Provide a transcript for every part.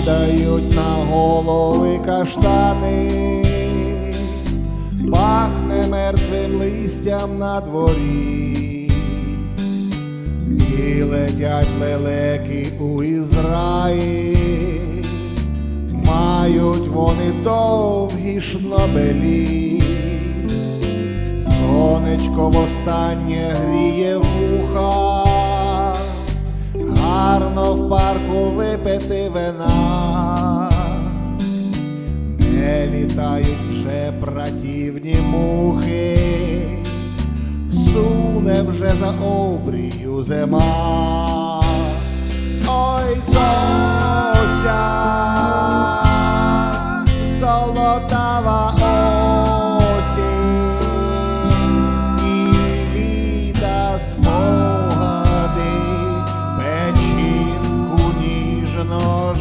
Падають на голови каштани, пахне мертвим листям на дворі, і летять лелеки у Ізраїль, мають вони довгі шнобелі, сонечко востаннє гріє вуха гарно в парку випити вина, не літають вже братівні мухи, суне вже за обрію зима. Ой, Зося,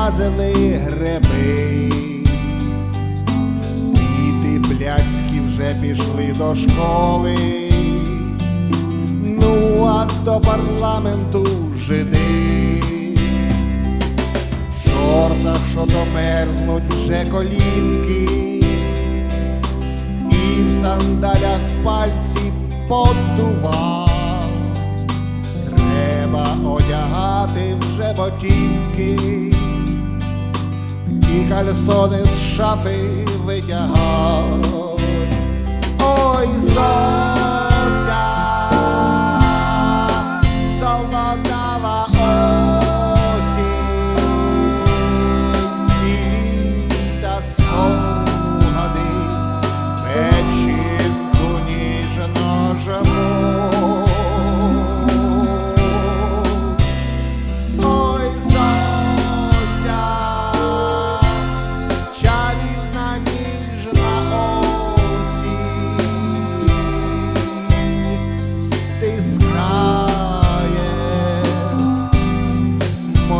повилазили гриби, діти блядські вже пішли до школи, ну а до парламенту жиди. В шортах, що домерзнуть вже колінки, і в сандалях пальці поддував. Треба одягати вже ботинки, кальсони з шафи витягать.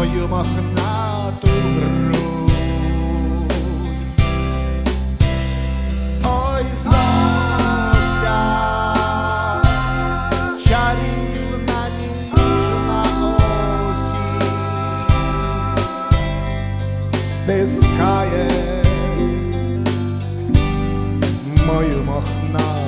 Мою мохнату грудь. Ой, Зося, чарівна ніжна осінь, стискає мою мохнату